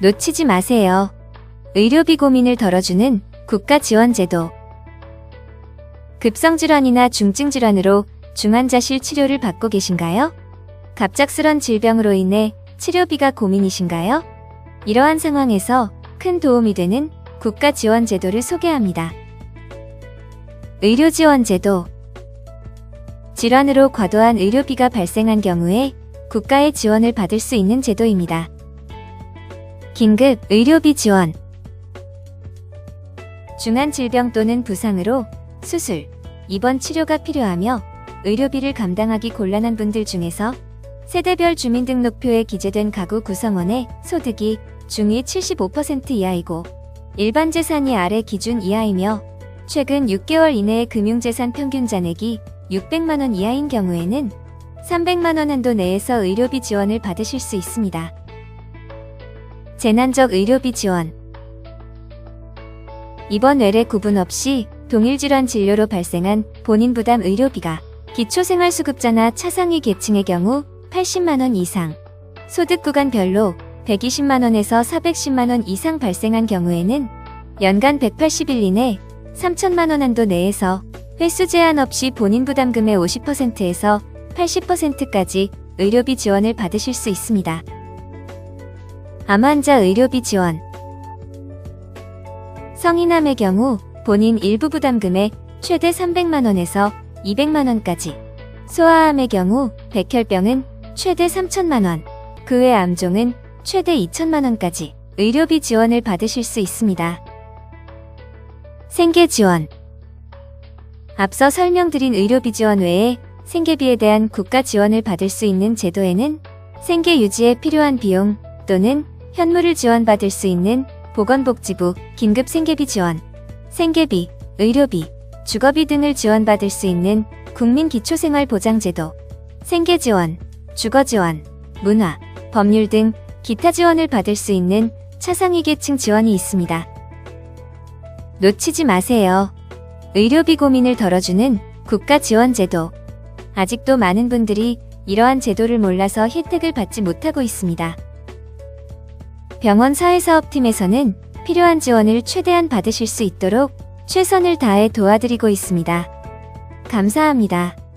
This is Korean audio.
놓치지 마세요. 의료비 고민을 덜어주는 국가 지원 제도. 급성질환이나 중증질환으로 중환자실 치료를 받고 계신가요? 갑작스런 질병으로 인해 치료비가 고민이신가요? 이러한 상황에서 큰 도움이 되는 국가 지원 제도를 소개합니다. 의료 지원 제도. 질환으로 과도한 의료비가 발생한 경우에 국가의 지원을 받을 수 있는 제도입니다. 긴급 의료비 지원. 중한 질병 또는 부상으로 수술, 입원 치료가 필요하며 의료비를 감당하기 곤란한 분들 중에서 세대별 주민등록표에 기재된 가구 구성원의 소득이 중위 75% 이하이고 일반 재산이 아래 기준 이하이며 최근 6개월 이내의 금융재산 평균 잔액이 600만원 이하인 경우에는 300만원 한도 내에서 의료비 지원을 받으실 수 있습니다. 재난적 의료비 지원 입원 외래 구분 없이 동일질환 진료로 발생한 본인 부담 의료비가 기초생활수급자나 차상위 계층의 경우 80만원 이상, 소득 구간별로 120만원에서 410만원 이상 발생한 경우에는 연간 180일 이내 3천만원 한도 내에서 횟수 제한 없이 본인 부담금의 50%에서 80%까지 의료비 지원을 받으실 수 있습니다. 암 환자 의료비 지원. 성인암의 경우 본인 일부 부담금의 최대 300만원에서 200만원까지. 소아암의 경우 백혈병은 최대 3천만원, 그 외 암종은 최대 2천만원까지 의료비 지원을 받으실 수 있습니다. 생계 지원. 앞서 설명드린 의료비 지원 외에 생계비에 대한 국가 지원을 받을 수 있는 제도에는 생계 유지에 필요한 비용 또는 현물을 지원받을 수 있는 보건복지부 긴급 생계비 지원, 생계비, 의료비, 주거비 등을 지원받을 수 있는 국민기초생활보장제도, 생계지원, 주거지원, 문화, 법률 등 기타 지원을 받을 수 있는 차상위 계층 지원이 있습니다. 놓치지 마세요. 의료비 고민을 덜어주는 국가지원제도. 아직도 많은 분들이 이러한 제도를 몰라서 혜택을 받지 못하고 있습니다. 병원 사회사업팀에서는 필요한 지원을 최대한 받으실 수 있도록 최선을 다해 도와드리고 있습니다. 감사합니다.